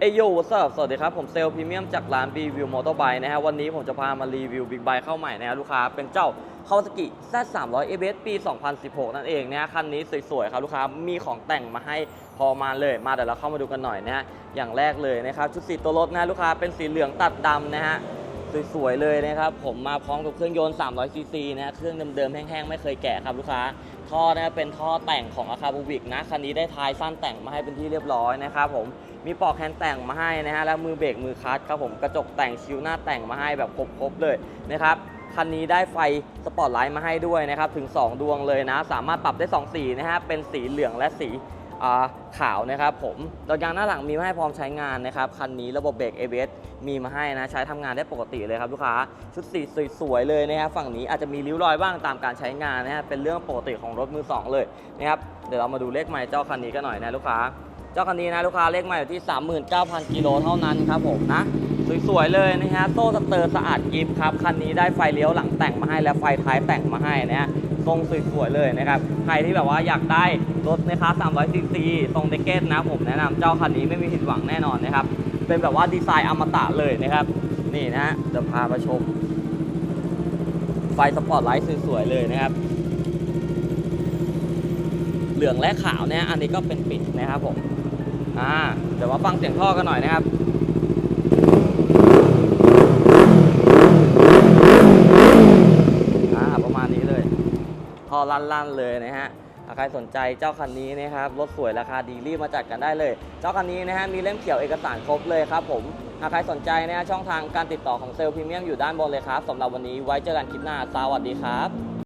เอยโย่สสวัสดีครับ ผมเซลล์พรีเมียมจากร้าน B View Motorbike นะฮะวันนี้ผมจะพามารีวิวบิ๊กไบค์เข้าใหม่นะฮะลูกค้าเป็นเจ้า Kawasaki Z300 ABS ปี 2016 นั่นเองนะฮะคันนี้สวยๆครับลูกค้ามีของแต่งมาให้พอมาเลยมาเดี๋ยวเราเข้ามาดูกันหน่อยนะฮะอย่างแรกเลยนะครับชุดสีตัวรถนะะลูกค้าเป็นสีเหลืองตัดดำนะฮะสวยๆเลยนะครับผมมาพร้อมกับเครื่องยนต์300ซีซีนะฮะเครื่องเดิมๆแห้งๆไม่เคยแกะครับลูกค้า ท่อนะเป็นท่อแต่งของอาคาบูบิกนะคันนี้ได้ท้ายสั้นแต่งมาให้เป็นที่เรียบร้อยนะครับผมมีปลอกแฮนด์แต่งมาให้นะฮะแล้วมือเบรกมือคัตครับผมกระจกแต่งชิวหน้าแต่งมาให้แบบครบๆเลยนะครับคันนี้ได้ไฟสปอตไลท์มาให้ด้วยนะครับถึง 2 ดวงเลยนะ สามารถปรับได้ 2 สีนะฮะเป็นสีเหลืองและสี ขาวนะครับผมดอกยางหน้าหลังมีมาให้พร้อมใช้งานนะครับ คันนี้ระบบเบรก ABS มีมาให้นะ ใช้ทำงานได้ปกติเลยครับลูกค้า ชุดสีสวยๆเลยนะครับ ฝั่งนี้อาจจะมีริ้วรอยบ้างตามการใช้งานนะฮะ เป็นเรื่องปกติของรถมือสองเลยนะครับ เดี๋ยวเรามาดูเลขใหม่เจ้าคันนี้กันหน่อยนะลูกค้า เจ้าคันนี้นะลูกค้าเลขใหม่อยู่ที่ 39,000 กิโลเท่านั้นครับผมนะ สวยๆเลยนะฮะ โซ่สเตอร์สะอาดกิฟครับ คันนี้ได้ไฟเลี้ยวหลังแต่งมาให้และไฟท้ายแต่งมาให้นะฮะ ทรงสวยๆเลยนะครับ ใครที่แบบว่าอยากได้รถนะคะ300ซีซีทรงเดกเกตนะผมแนะนำเจ้าคันนี้ไม่มีผิดหวังแน่นอนนะครับ เป็นแบบว่าดีไซน์อมตะเลยนะครับ นี่นะฮะเดี๋ยวพามาชม ไฟสปอตไลท์สวยๆเลยนะครับ เหลืองและขาวเนี่ยอันนี้ก็เป็นปิดนะครับผม อ่า เดี๋ยวมาฟังเสียงท่อกันหน่อยนะครับ อ่า ประมาณนี้เลย ท่อลั่นๆเลยนะฮะใครสนใจเจ้าคันนี้นะครับรถสวยราคาดีรีบมาจัดกันได้เลย เจ้าคันนี้นะฮะมีเล่มเขียวเอกสารครบเลยครับผมหากใครสนใจนะฮะช่องทางการติดต่อของเซลล์พรีเมียมอยู่ด้านบนเลยครับสำหรับวันนี้ไว้เจอกันคลิปหน้าสวัสดีครับ